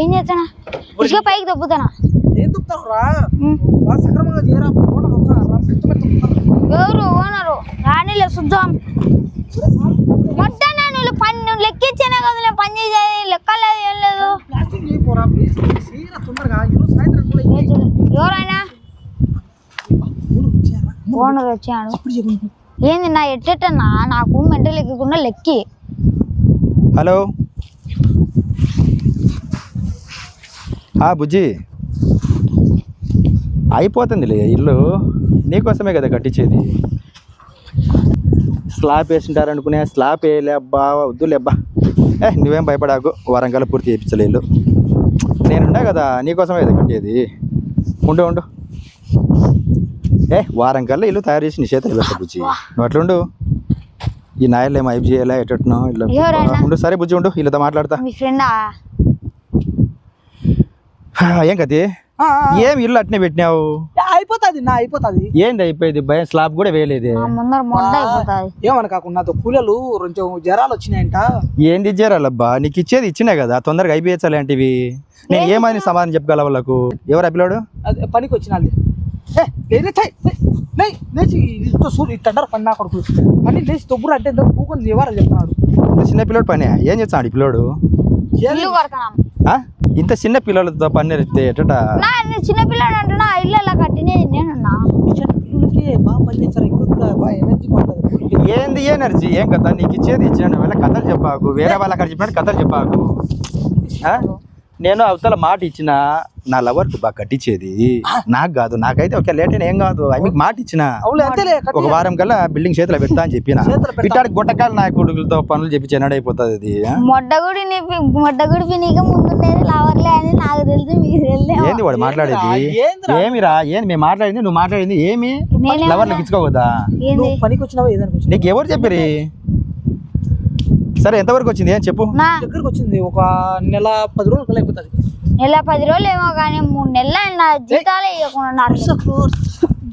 ఏం చేస్తానా? ఇసుక పైకి దొబ్బుతానా ఏం సక్రమంగా చేయరా. మెత్త మెత్త. ఎవరు? ఓనరు? రాణిలే చూద్దాం మొట్టనే నువ్వు? పని నువ్వు లెక్కించానే కదా నువ్వు పని చేసేది లెక్కలేదు ఏం లేదు. ఎవరైనా? ఓనర్ వచ్చాడు. ఏంది నా ఎట్టెట్టన్నా నాకు మెంటల్ ఎక్కకుండా లెక్కి. హలో ఆ బుజ్జి. అయిపోతుందిలే ఇల్లు. నీకోసమే కదా కట్టించేది. స్లాబ్ వేసింటారు అనుకునే స్లాబ్ వేయలే అబ్బా వద్దులే అబ్బా. ఏ నువ్వేం భయపడాకు వారంకాల పూర్తి చేయించలే ఇల్లు. నేనుండా కదా నీకోసమే కదా కట్టేది. ఉండు ఉండు. ఏ వారం కల్లా ఇల్లు తయారు చేసి నీ చేతులు పెట్ట బుజ్జి. నువ్వు అట్లుండు. ఈ నాయలు ఏమో అయిపు చేయాలా ఎట్టనో ఇల్లు? ఉండు సరే బుజ్జి ఉండు. వీళ్ళతో మాట్లాడతా. మీ ఫ్రెండా? హా, ఏం కది ఏం ఇల్లు అట్నే పెట్టినావు? అయిపోతుంది నా అయిపోతుంది. ఏంది అయిపోయింది? భయం స్లాబ్ కూడా వేయలేదు. ఏమని కాకుండా కూలీలు కొంచెం జ్వరాలు వచ్చినాయంట. ఏంది ఇచ్చారల్లబ్బా నీకు ఇచ్చేది ఇచ్చినా కదా? తొందరగా అయిపోయించాలి లాంటివి నేను ఏమని సమాధానం చెప్పగల వాళ్ళకు? ఎవరు అభిలాడు అదే పనికి వచ్చిన లేచి ఇంత సూర్యు ఇట్టంటారు పని నా కొడుకు. పని లేచి తొబ్బురు అంటే ఇంత పూకొని నివారణ చెప్తున్నాడు. చిన్న పిల్లోడు పని? ఏం చేస్తాడు ఈ పిల్లోడు? ఇంత చిన్న పిల్లలతో పని నేర్పితే ఎట్టట నా నేను చిన్నపిల్లడు అంటున్నా ఇల్లు ఎలా కట్టినేది నేనున్నా. ఇచ్చిన పిల్లలకి బాగా పని చేస్తారు ఎక్కువ బాగా ఎనర్జీ పడుతుంది ఏంది ఎనర్జీ ఏం కథ? నీకు ఇచ్చేది ఇచ్చాను వెళ్ళ కథలు చెప్పాకు. వేరే వాళ్ళ అక్కడ చెప్పినట్టు కథలు చెప్పాకు. ఆ? నేను అవతల మాట ఇచ్చిన నా లవర్కి బాగా కట్టించేది నాకు కాదు నాకైతే ఒక లేట్ అయినా ఏం కాదు. ఐ మీకు మాట ఇచ్చిన ఒక వారం కల్లా బిల్డింగ్ చేతిలో పెడతా అని చెప్పిన. ఇట్టాడు గుట్టకాలు నా కొడుకులతో పనులు చెప్పి చెన్నడైపోతుంది అది? మొడ్డగుడి మొడ్డగుడి పినీక ముందుండేది లవర్లే అని నాకు తెలుసు మీకు ఏంది వాడు మాట్లాడేది? ఏందిరా? ఏమిరా? ఏంది మేము మాట్లాడింది? నువ్వు మాట్లాడింది ఏమి? లవర్లకు ఇచ్చుకోవద్దా ఏంది? నువ్వు పనికి వచ్చినావు? నీకు ఎవరు చెప్పారు సరే ఎంతవరకు వచ్చింది? ఏం చెప్పు. నా దగ్గరకు వచ్చింది ఒక నెల పది రోజులు అయిపోతుంది నెల పది రోజులు ఏమో కానీ మూడు నెలలు ఆయన నా జీతాలే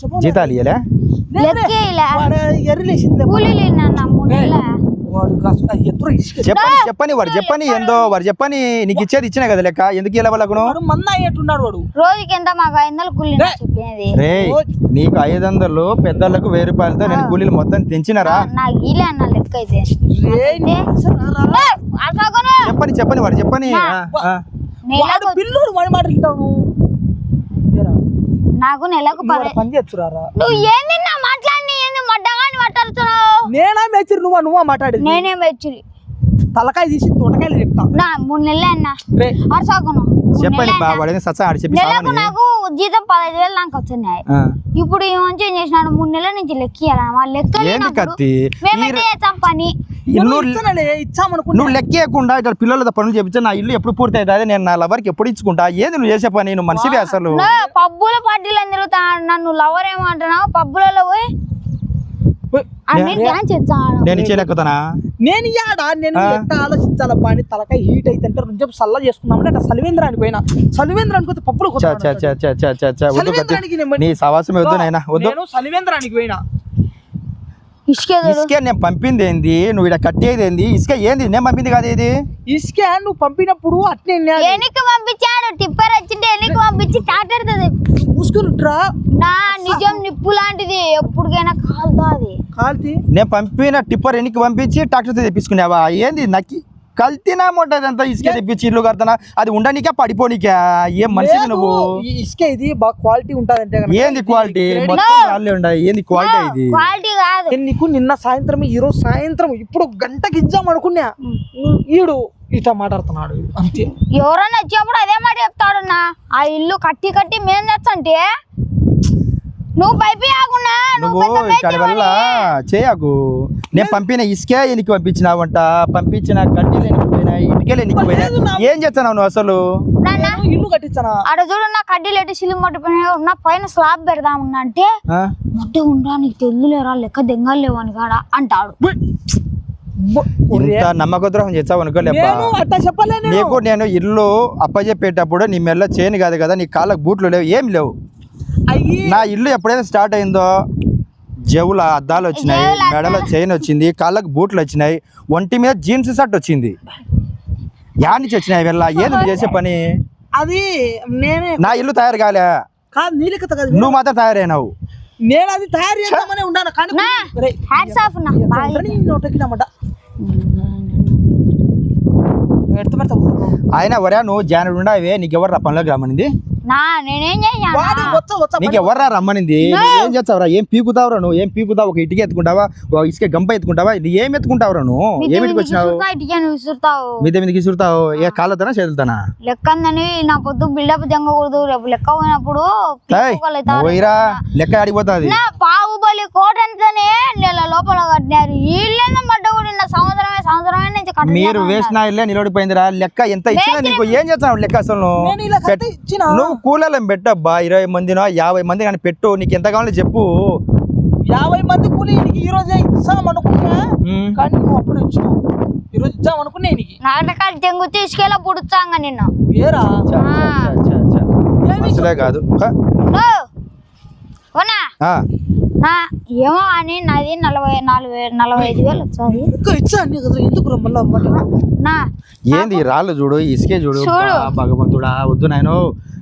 చెప్పు. జీతాలు ఇయ్యలే? లెక్కే. కూలీలు మూడు నెలల? చెప్పని చెప్పని వాడు చెప్పని ఏందో వాడు చెప్పని నీకు ఇచ్చేది ఇచ్చినా కదా లెక్క? ఎందుకు ఇలా వాళ్ళకు వాడు మంద అయ్యేట్టున్నాడు వాడు. రోజుకి ఎంత మాకు ఐదు వందలు కూలీ రే. చెప్పేది రే నీకు ఐదు వందలు పెద్దలకు వెయ్యి రూపాయలతో నేను కూలీలు మొత్తం తెంచినారా నా గీలే అన్న లెక్క అయితే. చెప్పని చెప్పని వాడు చెప్పని. వాడు వాడి మాట నాకు నెలకు పని చేయొచ్చురారా నువ్వు ఏంది నా మాట్లాడి ఏంది మొడ్డగాని మాట్లాడుతున్నావు నేనా మేచిరి నువ్వా? నువ్వా మాట్లాడేది? నేనేం వచ్చి తలకాయ తీసి తోటకాయలు చెప్తా. నా మూడు నెలలే అన్న. రే. అరసాకును చెప్పని బా వాడేదో సత్సా ఆడి చెప్పి నెలకు నాకు జీతం పదహైదు వేలు నాకు వచ్చినాయి. ఆ. ఇప్పుడు ఈ మంచి ఏం చేసినాడు? మూడు నెలల నుంచి లెక్కియాలి వాళ్ళ లెక్క ఏంది కత్తి? మేమైతే చేస్తాం పని. నువ్వు ఇచ్చానలే ఇచ్చామనుకున్నా. నువ్వు లెక్కేయకుండా ఇట్లా పిల్లలతో పనులు చెప్తే నా ఇల్లు ఎప్పుడు పూర్తి అవుతుంది నేను నా లవర్కి ఎప్పుడు ఇచ్చుకుంటా? ఏది నువ్వు చేసే పని? నువ్వు మనిషివి అసలు. నా పబ్బుల పార్టీలు తిరుగుతా నన్ను లవర్ ఏమంటున్నావు పబ్బులలో పోయి నేను ఇచ్చేలెక్కుతానా నేను యాడా నేను. ఎట్ట ఆలోచించాలబ్బా అని తలకాయ హీట్ అయితే అంటే చెప్పు సల్లా చేసుకున్నామంటే అట్లా సలివేంద్రానికి పోయినా. సలివేంద్రానికి పోతే పప్పులు నీ సవాసం వద్దు నాయనా. వద్దు. నేను సలివేంద్రానికి పోయినా. ఇసుకే ఇసుక నేను పంపింది ఏంది? నువ్వు ఇక్కడ కట్టేది ఏంది? ఇసుక ఏంది? నేను పంపింది కాదు ఇది. ఇసుక నువ్వు పంపినప్పుడు అట్నే ఎనికి పంపించాడు? టిప్పర్ వచ్చింటే ఎనికి పంపించి ట్రాక్టర్ మూసుకునిట్రా నా నిజం నిప్పు లాంటిది. ఎప్పటికైనా కాలుతుంది. కాల్తి నేను పంపిన టిప్పర్ ఎన్నికి పంపించి ట్రాక్టర్తో తెప్పించుకున్నావా ఏంది నక్కి? కల్తీనా మొట్టదంతా ఇసుక తెప్పించి ఇల్లు కడతానా అది ఉండనికా పడిపోనికా. ఏం మనిషివి లేదు, నువ్వు ఈ ఇసుక ఇది బాగా క్వాలిటీ ఉంటదంటే గనుక ఏంది క్వాలిటీ? ఉన్నాయి ఏంది క్వాలిటీ ఇది? క్వాలిటీ కాదు. నేను నీకు నిన్న సాయంత్రం ఈ రోజు సాయంత్రం ఇప్పుడు గంటకి ఇద్దాం అనుకున్నా. ఈడు ఇట్లా మాట్లాడుతున్నాడు. అంతే. ఎవరైనా వచ్చినప్పుడు అదే మాట చెప్తాడు ఆ ఇల్లు కట్టి కట్టి మేం తెచ్చంటే నువ్వు పైపి ఆకుండా నువ్వు ఇక్కడ వల్ల చేయకు. నేను పంపిన ఇసుకే ఎనికి పంపించినావంట పంపించిన కడ్డీలు ఎనికి పోయినాయి ఇటుకలు ఎనికి పోయినాయి ఏం చేస్తున్నావు నువ్వు అసలు? నాన్న నేను ఇల్లు కట్టించానా? ఆడ చూడు నా కడ్డీలు సిలిం నా పైన స్లాబ్ అంటే ఆ? మొట్ట ఉండరా నీకు తెలుదులేరా లెక్క దెంగలేవు అని కాడ అంటాడు. ఇంత నమ్మకద్రోహం చేస్తావు నేను నీకు ఇల్లు అప్పచెప్పేటప్పుడు నీ మెల్ల చేయను కాదు కదా నీ కాళ్ళకు బూట్లు లేవు ఏం లేవు. నా ఇల్లు ఎప్పుడైతే స్టార్ట్ అయిందో జవుల అద్దాలు వచ్చినాయి మెడలో చైన్ వచ్చింది కాళ్ళకు బూట్లు వచ్చినాయి ఒంటి మీద జీన్స్ షర్ట్ వచ్చింది. యాడ్ నుంచి వచ్చినాయి వెళ్ళ ఏది చేసే పని? అది నేనే నా ఇల్లు తయారు కాలే. కాదు నీ లెక్క కాదు నువ్వు మాత్రం తయారైనావు. నేను అది తయారు చేద్దామని ఉన్నాను కానీ హ్యాట్స్ ఆఫ్ నా ఆయన వరా నువ్వు జానుడు ఉండవే నీకు ఎవరు పనిలోకి రమ్మనింది? నా నేనేం చేశాను వాడి వచ్చ వచ్చ నీకు ఎవర్రా రమ్మనింది? నువ్వు ఏం చేస్తావురా? ఏం పీకుతావురా నువ్వు? ఏం పీకుతావు? ఒక ఇటుక ఎత్తుకుంటావా? ఒక ఇసుక గంప ఎత్తుకుంటావా? ఇది ఏం ఎత్తుకుంటావురా నువ్వు? ఏమిటికి వచ్చినావు? మీద మీదకి విసురుతావు ఏ కాళ్ళతోనా చేతులతోనా? లెక్కందని నా పొద్దు బిల్డప్ తెంగకూడదు. రేపు లెక్క పోయినప్పుడు. పోయిరా లెక్క ఆడిపోతుంది. నా బాహుబలి కోట అంటేనే నెల లోపల కట్టినారు. వీళ్ళేందో పడ్డ కూడా సంవత్సరమే కట్టలేదు మీరు వేసిన ఇల్లే నిలబడిపోయిందిరా. లెక్క ఎంత ఇచ్చినా నీకు ఏం చేస్తున్నావు లెక్క అసలు? నువ్వు? నేను ఇలా కట్టి ఇచ్చిన? నువ్వు కూలలో పెట్టబ్బా. ఇరవై మందినో యాభై మంది కానీ పెట్టు. నీకు ఎంత కావాలో చెప్పు. యాభై మంది కూలి ఈ రోజే ఇస్తాం అనుకున్నా. కానీ నువ్వు అప్పుడు ఇచ్చినావు. ఈ రోజు ఇద్దాం అనుకున్నా నాటకాలు తెంగు తీసుకెళ్ళ పుడుచాంగ నిన్ను. ఏరా? అసలే కాదు. హ. ఏమో అని నాది నలభై నలభై నలభై ఐదు వేలు వచ్చాది ఇంకా ఇచ్చా అన్ని కదా ఎందుకు నా ఏంది ఈ రాళ్ళు చూడు ఇసుకే చూడు. భగవంతుడా వద్దు నాయన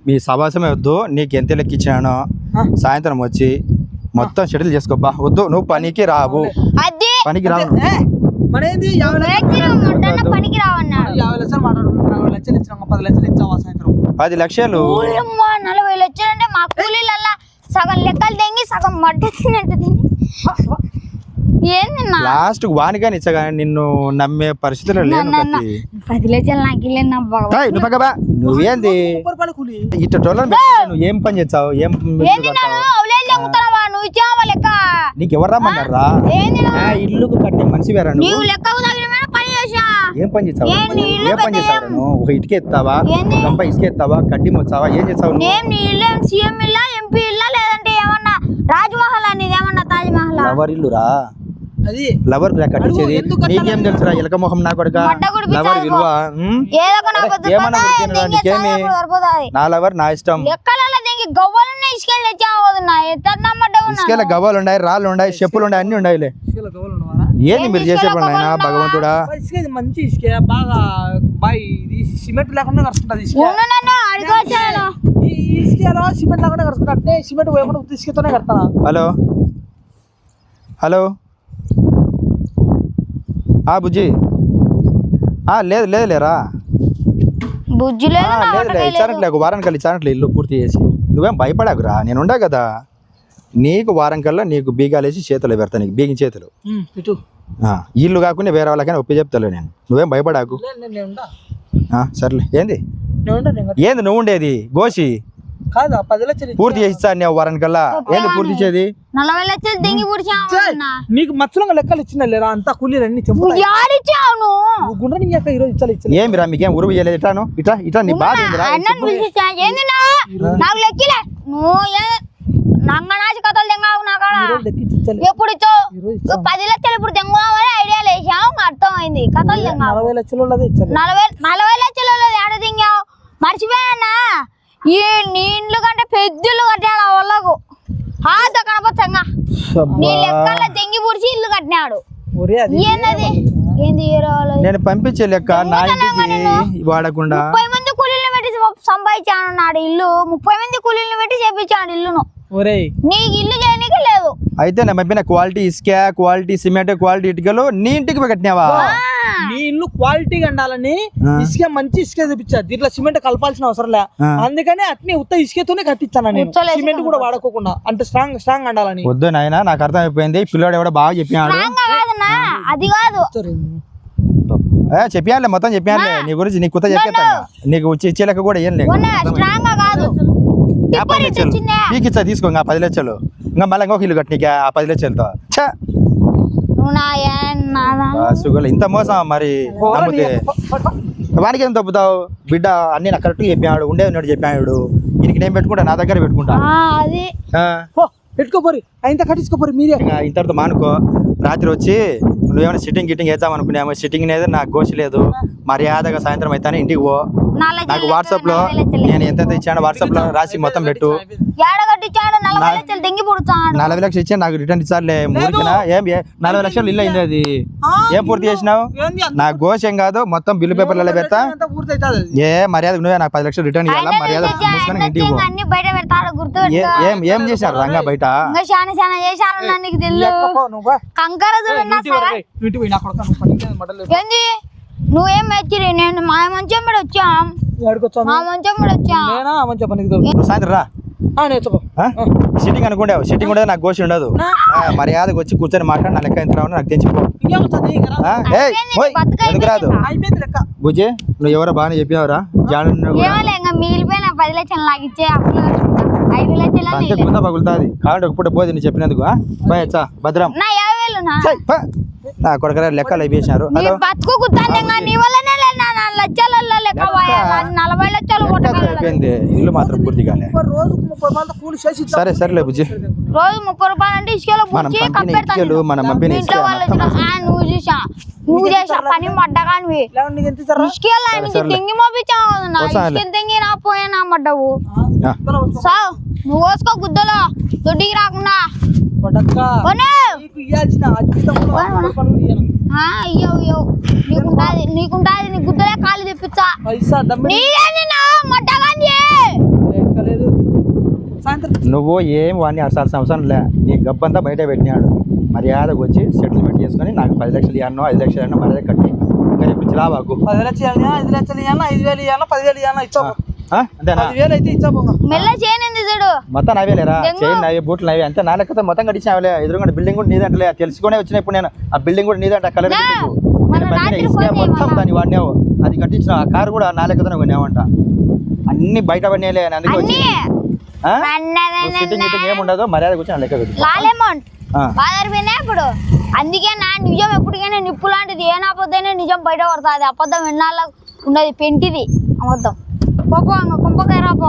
మీ సభాసమే వద్దు నీకు ఎంత లెక్క ఇచ్చాను. సాయంత్రం వచ్చి మొత్తం షెటిల్ చేసుకోబ్బా వద్దు నువ్వు పనికి రావు. పనికి రావు యాభై పనికి రావన్నాడు యాభై లక్షలు మాట్లాడుకున్నాం నలభై లక్షలు ఇచ్చినాం పది లక్షలు ఇచ్చావా సాయంత్రం? పది లక్షలు. నలభై లక్షలు అంటే మా కూలీలల్లా సగం లెక్కలు తెంగి సగం మట్టి తిన్నట్టు తిని. ఏంది లాస్ట్ వానిగాని ఇచ్చగా నిన్ను నమ్మే పరిస్థితులు లేను. పది లక్షలు నాకు నువ్వు పక్కబా నువ్వేంది? ఇట్ట నువ్వు ఏం పని చేస్తావు? ఏం నీకు ఎవరు రమ్మన్నారా? ఇల్లుకు కట్టే మనిషి వేరా నువ్వు? ఏం పని చేస్తావు? ఏం పని చేస్తావు నువ్వు? ఒక ఇటుక ఎత్తావా? గంప ఇసుక ఎత్తావా? కడ్డి మొచ్చావా? ఏం చేస్తావు నువ్వు నేను నీ ఇల్లు సీఎం ఇల్లా ఎంపీ ఇల్లా లేదంటే ఏమన్నా రాజ్మహల్ అనేది ఏమన్నా తాజ్ మహల్ లవర్ ఇల్లురా? అది. లవర్ ఎందుకు కట్టాలి? నీకేం తెలుసురా ఎలక మొహం నా కొడుక? లవర్ విలువ ఏమన్నా నీకేమి? నా లవర్ నా ఇష్టం. ఇసుకెళ్ళి గవ్వలు ఉన్నాయి రాళ్ళు ఉన్నాయి చెప్పులు ఉన్నాయి అన్ని ఉన్నాయిలే ఇసుకలో గవ్వలు ఉన్నవారా? ఏంది మీరు చేసే పని నాయనా గవ్వలు భగవంతుడా? మంచి ఇసుక బాగా బాయ్ సిమెంట్ లేకుండా కలుసుకుంటుంది ఇసుక. సిమెంట్ లేకుండా అంటే సిమెంట్ వేయకుండా ఇసుకతోనే కడతానా హలో? హలో? ఆ బుజ్జి. ఆ, లేదు లేదు లేరా? బుజ్జి లేదు. ఇచ్చానట్లే వారానికి వెళ్ళి ఇచ్చానట్లే ఇల్లు పూర్తి చేసి. నువ్వేం భయపడాకురా నేను ఉండా కదా. నీకు వారం కల్లా నీకు బీగాలేసి చేతులు పెడతా నీకు బీగిన చేతులు. ఇటు ఆ, ఇల్లు కాకుండా వేరే వాళ్ళకైనా ఒప్పి చెప్తాలే నేను. నువ్వేం భయపడాకు. సర్లే. ఏంది? ఏంది నువ్వు ఉండేది? గోషి కాదు ఆ పది లక్షలు ఇచ్చి- పూర్తి చేసి ఇచ్చాను నేను వారం కల్లా. ఏంది పూర్తి చేది నలభై లక్షలు తెంగి పుడిచావు నీకు మచ్చలంగా లెక్కలు ఇచ్చిన లేరా? అంతా కూలీలు అన్ని చెంపు యాడిచ్చావు నువ్వు. నువ్వు గుండ్ర నీ యొక్క ఈరోజు ఇచ్చాలి ఇచ్చలే. ఏమిరా మీకేం ఉరువు చేయలేదు? ఇట్లాను ఇట్లా ఇట్లా నీ బాధ నాకు లెక్కిలే. నువ్వు ఏ నంగనాచి కథలు తెంగావు నా కాడ? ఎప్పుడు ఇచ్చావు? పది లక్షలు ఇప్పుడు తెంగుదామని ఐడియా లేచావు అర్థమైంది. కథలు తెంగావు నలభై లక్షలు నలభై నలభై లక్షలు ఏడ తెంగావు మర్చిపోయానా? ఈ నీ ఇండ్లు కంటే పెద్ద ఇల్లు కట్టాడు ఆ వాళ్ళకు హాత కనపచ్చంగా. నీ లెక్కల్లో తెంగి పుడిచి ఇల్లు కట్టినాడు. ఏంది ఏ రావాలి నేను పంపించే లెక్క నా ఇంటికి వాడకుండా. ముప్పై మంది కూలీలు పెట్టి సంపాదించాను నాడు ఇల్లు. ముప్పై మంది కూలీలు పెట్టి చేపించాడు ఇల్లును. నీకు ఇల్లు అయితే నేను పంపిన క్వాలిటీ ఇసుక క్వాలిటీ సిమెంట్ క్వాలిటీ ఇటుకలు నీ ఇంటికి కట్టినావా? నీ ఇల్లు క్వాలిటీగా ఉండాలని ఆ. ఇసుక మంచి ఇసుక తెప్పించా. దీంట్లో సిమెంట్ కలపాల్సిన అవసరం లే. అందుకని అట్నే ఉత్త ఇసుకతోనే కట్టించాను నేను. సిమెంట్ కూడా వాడుకోకుండా. అంటే స్ట్రాంగ్ స్ట్రాంగ్ ఉండాలని. వద్దు నాయన నాకు అర్థమైపోయింది. పిల్లోడు ఎవడో బాగా చెప్పినాడు. అది కాదు. ఏ చెప్పానులే మొత్తం చెప్పానులే నీ గురించి నీకు కొత్త చెప్పేస్తా నీకు వచ్చి ఇచ్చే లెక్క కూడా ఏం లేదు. పది లక్షలు. వచ్చిందా? నీకు ఇచ్చా తీసుకో పది లక్షలు. ఇంకా మళ్ళీ ఇంకొక ఇల్లు కట్టినీకా ఆ పది లక్షలతో ఛా సుగలు ఇంత మోసం మరి నమ్మితే వానికి ఏం తప్పుతావు బిడ్డ అన్ని నాకు కరెక్ట్గా చెప్పాడు ఉండే ఉన్నాడు చెప్పాడు ఈయనకి నేను పెట్టుకుంటా నా దగ్గర పెట్టుకుంటా అది పెట్టుకోపోరి ఇంత కట్టించుకోపోరి మీరే ఇంతటితో మానుకో రాత్రి వచ్చి నువ్వేమైనా సిట్టింగ్ గిట్టింగ్ వేద్దాం అనుకున్నాము సిట్టింగ్ లేదు నాకు గోసి లేదు మర్యాదగా సాయంత్రం అయితేనే ఇంటికి పో నాకు వాట్సాప్లో నేను ఎంతెంత ఇచ్చాను వాట్సాప్లో రాసి మొత్తం పెట్టు. నలభై లక్షలు ఇచ్చాను నాకు రిటర్న్ ఇచ్చారులే. ఏం నలభై లక్షలు ఇల్లు అయింది అది. ఏం పూర్తి చేసినావు? నా గోష్ ఏం కాదు మొత్తం బిల్లు పేపర్లలో పెడతా. ఏ మర్యాద నువ్వే నాకు పది లక్షలు రిటర్న్ ఇవ్వాలా మర్యాద ఇంటికి ఏ- చేశారు రంగా బయట. కంకర చూడు నువ్వు మెచ్చిరి? నేను మా మంచం మీద వచ్చాం. మా? మంచం మీద వచ్చాం. నేనా? పనికి నువ్వు సాయంత్రం రా. సిట్టింగ్ అనుకుంటావు. సిట్టింగ్ ఉండదు నాకు గోషి ఉండదు. ఆ, మర్యాదకు వచ్చి కూర్చొని మాట్లాడి నా లెక్క ఎంత రావు నాకు తెచ్చిపో ఎందుకు రాదు? బుజ్జి నువ్వు ఎవరో బాగానే చెప్పినావురా? జాను మిగిలిపోయిన పది లక్షలు నాకు ఇచ్చే అప్పులు. ఐదు లక్షలు పగులుతుంది? ఒక పూట పోదు నువ్వు చెప్పినందుకు భద్రం. నా కొడుకు లెక్కలు అయిపోయినారు. బతుకు నీ వల్లనే నా లెక్క? నలభై లక్షలు అయిపోయింది. ఇల్లు మాత్రం. సరే సరేలే బుజ్జి. రోజు ముప్పై రూపాయలు అంటే ఇసుకలో ఇటుకలు మనం ఆ, నువ్వు చూసా నువ్వు చేసా పని ఇస్తారా? ఇసుకెళ్ళ ఆయనకి. తెంగి మోపించావు నా తెంగి నా పోయినా మడ్డవు. నువ్వు కోసుకో గుద్దలో. దొడ్డికి రాకుండా. నీకుంటాది నీకుంటాది నీ గుద్దలే కాలు తెప్పించా నువ్వు ఏం వాడిని అరసాల్సిన అవసరం లే. నీ గబ్బంతా బయట పెట్టినాడు. మర్యాదకు వచ్చి సెటిల్మెంట్ చేసుకొని నాకు పది లక్షలు ఇవ్వను ఐదు లక్షలు ఇవ్వను మర్యాద కట్టి. ఇంకా రాబాకు పది లక్షలు ఇవ్వాలి ఐదు లక్షలు ఇవ్వాలి ఐదు వేలు ఇవ్వాలి పదివేలు ఇవ్వాలి ఇచ్చా అయితే ఇచ్చా చూడు? మొత్తం నావే లేరా దెంగు. చైన్ నావే బూట్లు నావే. అంతే నా లెక్కతో మొత్తం కట్టించావులే ఎదురుగా బిల్డింగ్ కూడా నీదంటలే. తెలుసుకునే వచ్చిన ఇప్పుడు నేను. ఆ బిల్డింగ్ కూడా నీదంట కలర్ మొత్తం. దాన్ని వాడినావు. అది కట్టించిన ఆ కారు కూడా నా లెక్కతో కొన్నావంట. అన్ని బయట పడినాయిలే అని అందుకే అన్ని. వచ్చి సిట్టింగ్ గిట్టింగ్ ఏముండదు మర్యాద కూర్చొని లెక్క ఇప్పుడు. అందుకే నా నిజం ఎప్పటికైనా నిప్పు లాంటిది. ఏ నాపొద్దైనా నిజం బయట పడుతుంది అబద్ధం ఎన్నాళ్ళ ఉన్నది. పెంటిది. అబద్ధం. పోపో ఇంకా కుంపకాయ రాపో